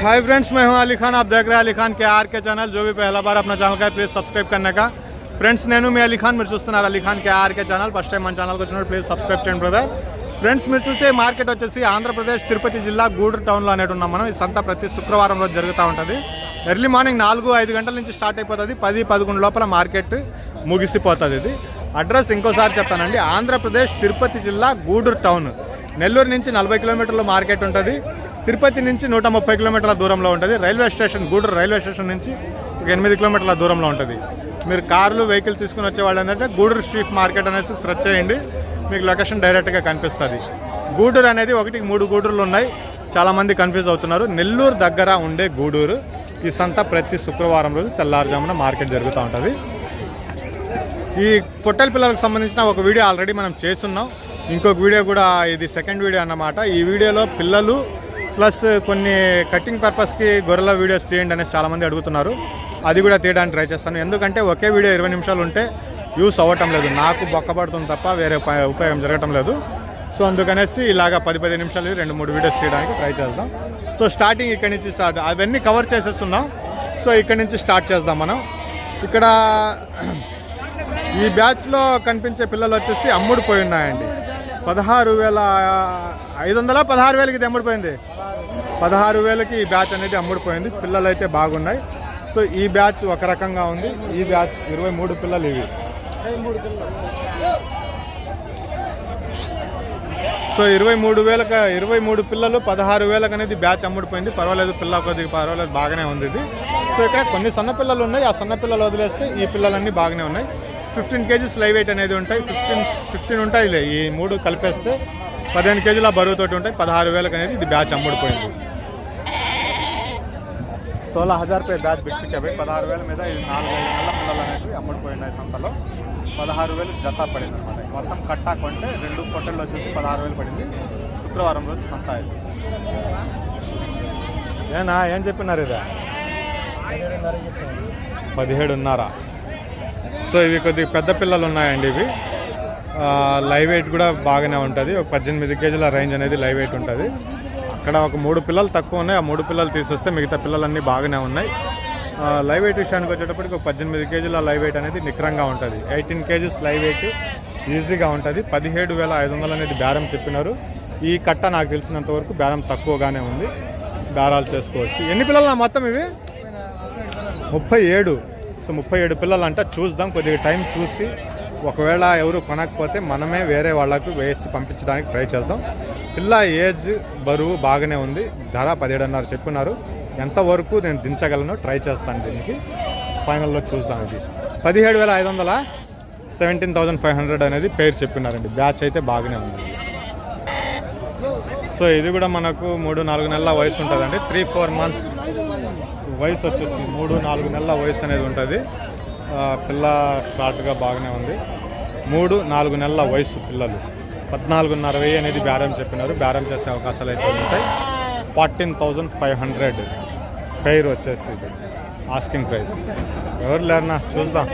Hi friends मैं हूं अली खान आप देख रहे हैं अली खान के आर के चैनल जो भी पहला बार अपना ఛానల్ का है प्लीज़ सब्सक्राइब करने का ఫ్రెండ్స్ నేను మీ అలీ ఖాన్ మీరు చూస్తున్నారు Ali Khan KRK channel first time మన ఛానల్కి వచ్చినప్పుడు ప్లీజ్ సబ్స్క్రైబ్ చేయండి బ్రదర్ ఫ్రెండ్స్ మీరు చూసే మార్కెట్ వచ్చేసి ఆంధ్రప్రదేశ్ తిరుపతి జిల్లా గూడూరు టౌన్లో అనేటు ఉన్నాం మనం ఈ సంత ప్రతి శుక్రవారం రోజు జరుగుతూ ఉంటుంది ఎర్లీ మార్నింగ్ నాలుగు ఐదు గంటల నుంచి స్టార్ట్ అయిపోతుంది పది పదకొండు లోపల మార్కెట్ ముగిసిపోతుంది ఇది అడ్రస్ ఇంకోసారి చెప్తానండి ఆంధ్రప్రదేశ్ తిరుపతి జిల్లా గూడూరు టౌన్ నెల్లూరు నుంచి నలభై కిలోమీటర్ల మార్కెట్ ఉంటుంది తిరుపతి నుంచి నూట ముప్పై కిలోమీటర్ల దూరంలో ఉంటుంది. Railway station Gudur railway station నుంచి ఒక ఎనిమిది కిలోమీటర్ల దూరంలో ఉంటుంది. మీరు కార్లు వెహికల్ తీసుకుని వచ్చే వాళ్ళు ఏంటంటే గూడూరు స్ట్రీట్ మార్కెట్ అనేసి సెర్చ్ చేయండి. మీకు లొకేషన్ డైరెక్ట్గా కనిపిస్తుంది. గూడూరు అనేది ఒకటికి మూడు గూడూరులు ఉన్నాయి. చాలామంది కన్ఫ్యూజ్ అవుతున్నారు. నెల్లూరు దగ్గర ఉండే గూడూరు ఈ సంత ప్రతి శుక్రవారం రోజు తెల్లారుజామున మార్కెట్ జరుగుతూ ఉంటుంది. ఈ పొట్టెల పిల్లలకు సంబంధించిన ఒక వీడియో ఆల్రెడీ మనం చేస్తున్నాం. ఇంకొక వీడియో కూడా ఇది సెకండ్ వీడియో అన్నమాట. ఈ వీడియోలో పిల్లలు ప్లస్ కొన్ని కటింగ్ పర్పస్కి గొర్రెల వీడియోస్ తీయండి అనేసి చాలామంది అడుగుతున్నారు. అది కూడా తీయడానికి ట్రై చేస్తాను. ఎందుకంటే ఒకే వీడియో ఇరవై నిమిషాలు ఉంటే యూస్ అవ్వటం లేదు. నాకు బొక్కబడుతుంది తప్ప వేరే ఉపయోగం జరగటం లేదు. సో అందుకనేసి ఇలాగా పది పది నిమిషాలు రెండు మూడు వీడియోస్ తీయడానికి ట్రై చేద్దాం. సో స్టార్టింగ్ ఇక్కడ నుంచి స్టార్ట్ అవన్నీ కవర్ చేసేస్తున్నాం. సో ఇక్కడ నుంచి స్టార్ట్ చేద్దాం మనం. ఇక్కడ ఈ బ్యాచ్లో కనిపించే పిల్లలు వచ్చేసి అమ్ముడు పోయి ఉన్నాయండి. పదహారు వేల ఐదు వందల పదహారు వేలకి ఇది అమ్ముడిపోయింది. పదహారు వేలకి ఈ బ్యాచ్ అనేది అమ్ముడిపోయింది. పిల్లలు అయితే బాగున్నాయి. సో ఈ బ్యాచ్ ఒక రకంగా ఉంది. ఈ బ్యాచ్ ఇరవై మూడు పిల్లలు ఇవి. సో ఇరవై మూడు వేలకు ఇరవై మూడు పిల్లలు పదహారు వేలకు అనేది బ్యాచ్ అమ్ముడిపోయింది. పర్వాలేదు పిల్ల కొద్దిగా పర్వాలేదు బాగానే ఉంది ఇది. సో ఇక్కడ కొన్ని సన్న పిల్లలు ఉన్నాయి. ఆ సన్న పిల్లలు వదిలేస్తే ఈ పిల్లలన్నీ బాగానే ఉన్నాయి. ఫిఫ్టీన్ కేజీస్ లైవ్ వెయిట్ అనేది ఉంటాయి. ఫిఫ్టీన్ ఫిఫ్టీన్ ఉంటాయిలే ఈ మూడు కలిపేస్తే పదిహేను కేజీల బరువుతోటి ఉంటాయి. పదహారు వేలకు అనేది ఇది బ్యాచ్ అమ్ముడిపోయింది. సోలా హజార్ రూపాయ బ్యాచ్ బిక్సిక్ అవి పదహారు వేల మీద ఇది నాలుగు వేల నెలల పిల్లలు అనేవి అమ్ముడిపోయినాయి సంతలో. పదహారు వేలు జత పడింది అనమాట మొత్తం కట్టా కొంటే రెండు పొట్టెళ్ళు వచ్చేసి పదహారు వేలు పడింది. శుక్రవారం రోజు సంత అయింది. ఏనా ఏం చెప్పినారు ఇదా? పదిహేడున్నర. సో ఇవి కొద్దిగా పెద్ద పిల్లలు ఉన్నాయండి ఇవి. లైవ్ వెయిట్ కూడా బాగానే ఉంటుంది. ఒక పద్దెనిమిది కేజీల రేంజ్ అనేది లైవ్ వెయిట్ ఉంటుంది. అక్కడ ఒక మూడు పిల్లలు తక్కువ ఉన్నాయి. ఆ మూడు పిల్లలు తీసేస్తే మిగతా పిల్లలన్నీ బాగానే ఉన్నాయి. లైవ్ వెయిట్ విషయానికి వచ్చేటప్పటికి ఒక పద్దెనిమిది కేజీల లైవ్ వెయిట్ అనేది నిక్రంగా ఉంటుంది. ఎయిటీన్ కేజీస్ లైవ్ వెయిట్ ఈజీగా ఉంటుంది. పదిహేడు వేల ఐదు వందలు అనేది బేరం చెప్పినారు. ఈ కట్ట నాకు తెలిసినంత వరకు బేరం తక్కువగానే ఉంది. బేరాలు చేసుకోవచ్చు. ఎన్ని పిల్లలు మొత్తం ఇవి? ముప్పై ఏడు. సో ముప్పై ఏడు పిల్లలు అంట చూద్దాం కొద్దిగా టైం చూసి ఒకవేళ ఎవరు కొనకపోతే మనమే వేరే వాళ్ళకు వేసి పంపించడానికి ట్రై చేద్దాం. పిల్ల ఏజ్ బరువు బాగానే ఉంది ధర పదిహేడున్నర చెప్పున్నారు ఎంతవరకు నేను దించగలను ట్రై చేస్తాను దీనికి. ఫైనల్లో చూద్దాం ఇది. పదిహేడు వేల ఐదు వందల సెవెంటీన్ థౌజండ్ ఫైవ్ హండ్రెడ్ అనేది పేరు చెప్పినారండి బ్యాచ్ అయితే బాగానే ఉంది. సో ఇది కూడా మనకు మూడు నాలుగు నెలల వయసు ఉంటుందండి త్రీ ఫోర్ మంత్స్ వయసు వచ్చేసి మూడు నాలుగు నెలల వయసు అనేది ఉంటుంది. పిల్ల షార్ట్గా బాగానే ఉంది. మూడు నాలుగు నెలల వయసు పిల్లలు. పద్నాలుగున్నర వెయ్యి అనేది బేరం చెప్పినారు. బేరం చేసే అవకాశాలు అయితే ఉంటాయి. ఫార్టీన్ థౌజండ్ ఫైవ్ హండ్రెడ్ పేరు వచ్చేసి ఆస్కింగ్ ప్రైస్ ఎవరు లేరన్నా చూద్దాం.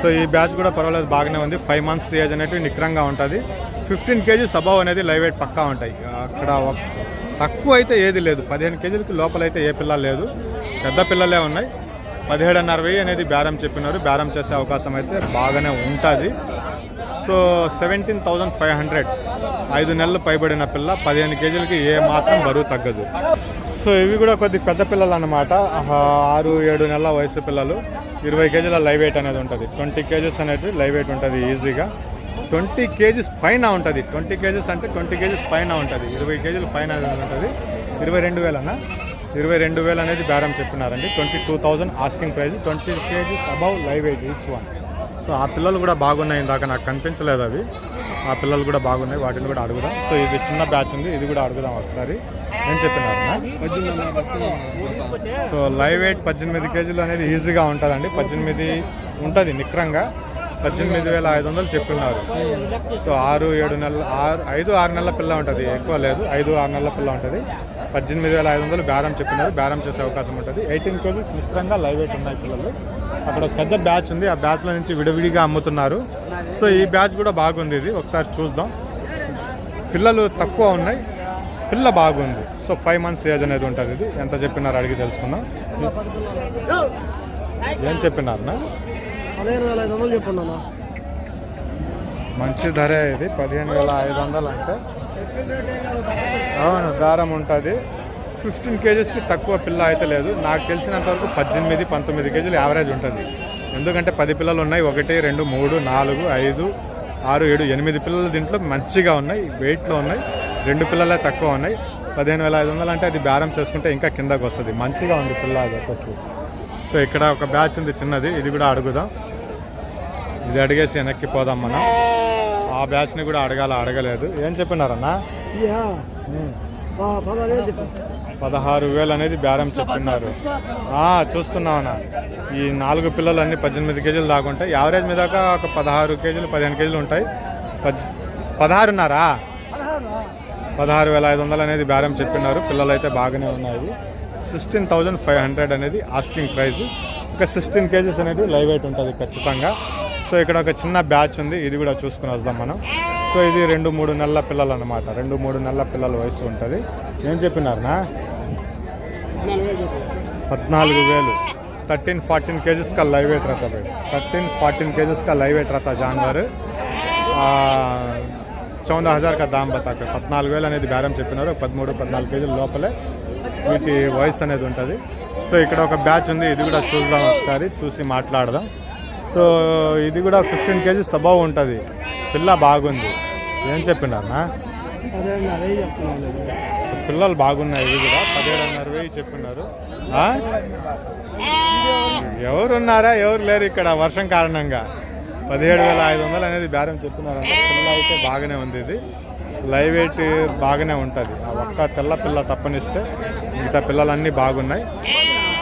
సో ఈ బ్యాచ్ కూడా పర్వాలేదు బాగానే ఉంది. ఫైవ్ మంత్స్ ఏజ్ అనేటివి నిక్రంగా ఉంటుంది. ఫిఫ్టీన్ కేజీస్ అబవ్ అనేది లైవ్ వెయిట్ పక్కా ఉంటాయి. అక్కడ తక్కువ అయితే ఏది లేదు. పదిహేను కేజీలకి లోపల అయితే ఏ పిల్ల లేదు. పెద్ద పిల్లలే ఉన్నాయి. పదిహేడున్నర వెయ్యి అనేది బేరం చెప్పినారు. బేరం చేసే అవకాశం అయితే బాగానే ఉంటుంది. So seventeen thousand five hundred ఐదు నెలలు పైబడిన పిల్ల పదిహేను కేజీలకి ఏ మాత్రం బరువు తగ్గదు. సో ఇవి కూడా కొద్ది పెద్ద పిల్లలు అన్నమాట ఆరు ఏడు నెలల వయసు పిల్లలు. ఇరవై కేజీల లైవ్ వెయిట్ అనేది ఉంటుంది. ట్వంటీ కేజీస్ అనేది లైవ్ వెయిట్ ఉంటుంది ఈజీగా. ట్వంటీ కేజీస్ పైన ఉంటుంది. ట్వంటీ కేజీస్ అంటే ట్వంటీ కేజీస్ పైన ఉంటుంది. ఇరవై కేజీల పైన ఉంటుంది. ఇరవై రెండు వేలనా? ఇరవై రెండు వేలు అనేది బేరం చెప్పినారండి. Twenty two thousand asking price twenty kgs above live eight each one so ఆ పిల్లలు కూడా బాగున్నాయి ఇందాక నాకు కనిపించలేదు అవి. ఆ పిల్లలు కూడా బాగున్నాయి వాటిని కూడా అడుగుదాం. సో ఇది చిన్న బ్యాచ్ ఉంది ఇది కూడా అడుగుదాం ఒకసారి. ఏం చెప్పినారు సో లైవ్ ఎయిట్ పద్దెనిమిది కేజీలు అనేది ఈజీగా ఉంటుందండి. పద్దెనిమిది ఉంటుంది నిక్రంగా. పద్దెనిమిది వేల ఐదు వందలు చెప్తున్నారు సో ఆరు ఏడు నెలల ఆరు ఐదు ఆరు నెలల పిల్ల ఉంటుంది. ఎక్కువ లేదు ఐదు ఆరు నెలల పిల్ల ఉంటుంది. పద్దెనిమిది వేల ఐదు వందలు బేరం చెప్పినారు. బేరం చేసే అవకాశం ఉంటుంది. ఎయిటీన్ కేజీస్ నిక్రంగా లైవ్ వెయిట్ ఉన్నాయి పిల్లలు. అక్కడ ఒక పెద్ద బ్యాచ్ ఉంది. ఆ బ్యాచ్లో నుంచి విడివిడిగా అమ్ముతున్నారు. సో ఈ బ్యాచ్ కూడా బాగుంది ఇది. ఒకసారి చూద్దాం. పిల్లలు తక్కువ ఉన్నాయి. పిల్ల బాగుంది. సో ఫైవ్ మంత్స్ ఏజ్ అనేది ఉంటుంది ఇది. ఎంత చెప్పినారు అడిగి తెలుసుకుందాం. ఏం అన్న. మంచి ధరే ఇది. పదిహేను వేల ఐదు వందలు అంటే అవును దారం ఉంటుంది. ఫిఫ్టీన్ కేజెస్కి తక్కువ పిల్ల అయితే లేదు. నాకు తెలిసినంత వరకు పద్దెనిమిది పంతొమ్మిది కేజీలు యావరేజ్ ఉంటుంది. ఎందుకంటే పది పిల్లలు ఉన్నాయి. ఒకటి రెండు మూడు నాలుగు ఐదు ఆరు ఏడు ఎనిమిది పిల్లలు దీంట్లో మంచిగా ఉన్నాయి. వెయిట్లో ఉన్నాయి. రెండు పిల్లలే తక్కువ ఉన్నాయి. పదిహేను వేల ఐదు వందలు అంటే అది బేరం చేసుకుంటే ఇంకా కిందకు వస్తుంది. మంచిగా ఉంది పిల్ల అది వచ్చేసి. సో ఇక్కడ ఒక బ్యాచ్ ఉంది చిన్నది. ఇది కూడా అడుగుదాం. ఇది అడిగేసి వెనక్కి పోదాం మనం. ఆ బ్యాచ్ని కూడా అడగాల అడగలేదు. ఏం చెప్పినారన్నా? పదహారు వేలు అనేది బేరం చెప్తున్నారు చూస్తున్నామన్నా ఈ నాలుగు పిల్లలు అన్ని పద్దెనిమిది కేజీలు దాకా ఉంటాయి. యావరేజ్ మీద ఒక పదహారు కేజీలు పదిహేను కేజీలు ఉంటాయి. పద్ పదహారున్నారా? పదహారు వేల ఐదు వందలు అనేది బేరం చెప్పినారు. పిల్లలు అయితే బాగానే ఉన్నాయి. సిక్స్టీన్ థౌజండ్ ఫైవ్ హండ్రెడ్ అనేది ఆస్కింగ్ ప్రైస్. ఒక సిక్స్టీన్ కేజీస్ అనేది లైవ్ వెయిట్ ఉంటుంది ఖచ్చితంగా. సో ఇక్కడ ఒక చిన్న బ్యాచ్ ఉంది ఇది కూడా చూసుకుని వద్దాం మనం సో ఇది రెండు మూడు నెలల పిల్లలు అనమాట రెండు మూడు నెలల పిల్లల వయసు ఉంటుంది ఏం చెప్పినారనా పద్నాలుగు వేలు చెప్పండి पद्नालू वेल थर्टीन फार्टीन केजेस का लाइव वेट रहता भाई थर्टीन फार्टीन केजेस का लाइव वेट रहता जानवर చౌదా హజార్ కా దామ్ బతాక పద్నాలుగు వేలు అనేది బేరం చెప్పినారు పదమూడు పద్నాలుగు కేజీల లోపలే వీటి వయసు అనేది ఉంటుంది సో ఇక్కడ ఒక బ్యాచ్ ఉంది ఇది కూడా చూద్దాం ఒకసారి చూసి మాట్లాడదాం సో ఇది కూడా ఫిఫ్టీన్ కేజీస్ స్వభావం ఉంటుంది. పిల్ల బాగుంది. ఏం చెప్పినారనా సో పిల్లలు బాగున్నాయి ఇవి కూడా. పదిహేడున్నర వెయ్యి చెప్పినారు. ఎవరున్నారా? ఎవరు లేరు ఇక్కడ వర్షం కారణంగా. పదిహేడు వేల ఐదు వందలు అనేది బేరం చెప్పినారంటే. పిల్ల అయితే బాగానే ఉంది ఇది. లైవ్ వెయిట్ బాగానే ఉంటుంది. ఆ ఒక్క తెల్ల పిల్ల తప్పనిస్తే మిగతా పిల్లలన్నీ బాగున్నాయి.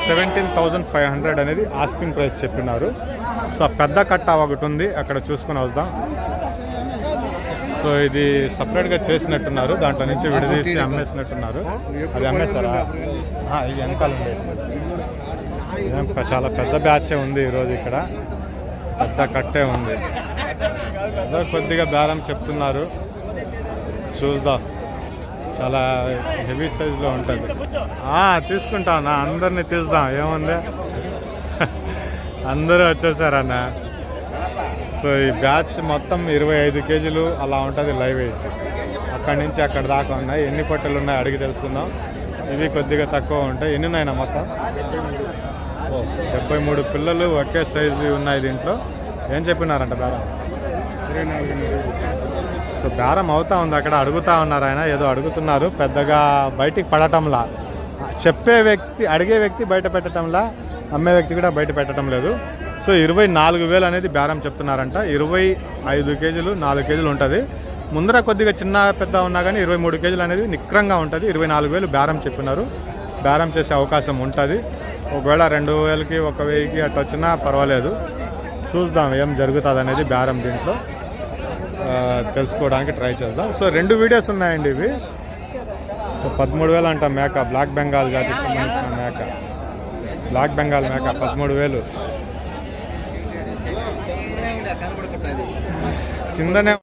సెవెంటీన్ థౌజండ్ ఫైవ్ హండ్రెడ్ అనేది ఆస్కింగ్ ప్రైస్ చెప్పినారు. సో పెద్ద కట్ట ఒకటి ఉంది. అక్కడ చూసుకొని వద్దాం. సో ఇది సపరేట్గా చేసినట్టున్నారు. దాంట్లో నుంచి విడదీసి అమ్మేసినట్టున్నారు. అది అమ్మేస్తారా ఇది వెనకాల ఉండేది చాలా పెద్ద బ్యాచే ఉంది ఈరోజు ఇక్కడ. పెద్ద కట్టే ఉంది. కొద్దిగా బేరం చెప్తున్నారు. చూద్దాం. చాలా హెవీ సైజులో ఉంటుంది. తీసుకుంటాం తీసుకుంటానా? అందరినీ తీస్తాం ఏముంది? అందరూ వచ్చేసారన్న. సో ఈ బ్యాచ్ మొత్తం ఇరవై ఐదు కేజీలు అలా ఉంటుంది లైవ్. అక్కడి నుంచి అక్కడ దాకా ఉన్నాయి. ఎన్ని పొట్టలు ఉన్నాయి అడిగి తెలుసుకుందాం. ఇవి కొద్దిగా తక్కువ ఉంటాయి. ఎన్ని ఉన్నాయన్న మొత్తం? ఓ, డెబ్బై మూడు పిల్లలు ఒకే సైజు ఉన్నాయి దీంట్లో. ఏం చెప్పినారంట బేరం సో బేరం అవుతా ఉంది. అక్కడ అడుగుతా ఉన్నారు ఆయన. ఏదో అడుగుతున్నారు. పెద్దగా బయటికి పడటంలా. చెప్పే వ్యక్తి అడిగే వ్యక్తి బయట పెట్టడంలా అమ్మే వ్యక్తి కూడా బయట పెట్టడం లేదు. సో ఇరవై నాలుగు వేలు అనేది బేరం చెప్తున్నారంట. ఇరవై ఐదు కేజీలు నాలుగు కేజీలు ఉంటుంది. ముందర కొద్దిగా చిన్న పెద్ద ఉన్నా కానీ ఇరవై మూడు కేజీలు అనేది నిక్రంగా ఉంటుంది. ఇరవై నాలుగు వేలు బేరం చెప్పినారు. బేరం చేసే అవకాశం ఉంటుంది. ఒకవేళ రెండు వేలకి ఒక వెయ్యికి అట్లా వచ్చినా పర్వాలేదు. చూద్దాం ఏం జరుగుతుంది అనేది బేరం దీంట్లో. తెలుసుకోవడానికి ట్రై చేద్దాం. సో రెండు వీడియోస్ ఉన్నాయండి ఇవి. సో పదమూడు వేలు అంట మేక బ్లాక్ బెంగాల్ జాతికి సంబంధించిన మేక. బ్లాక్ బెంగాల్ మేక పదమూడు వేలు. కిందనే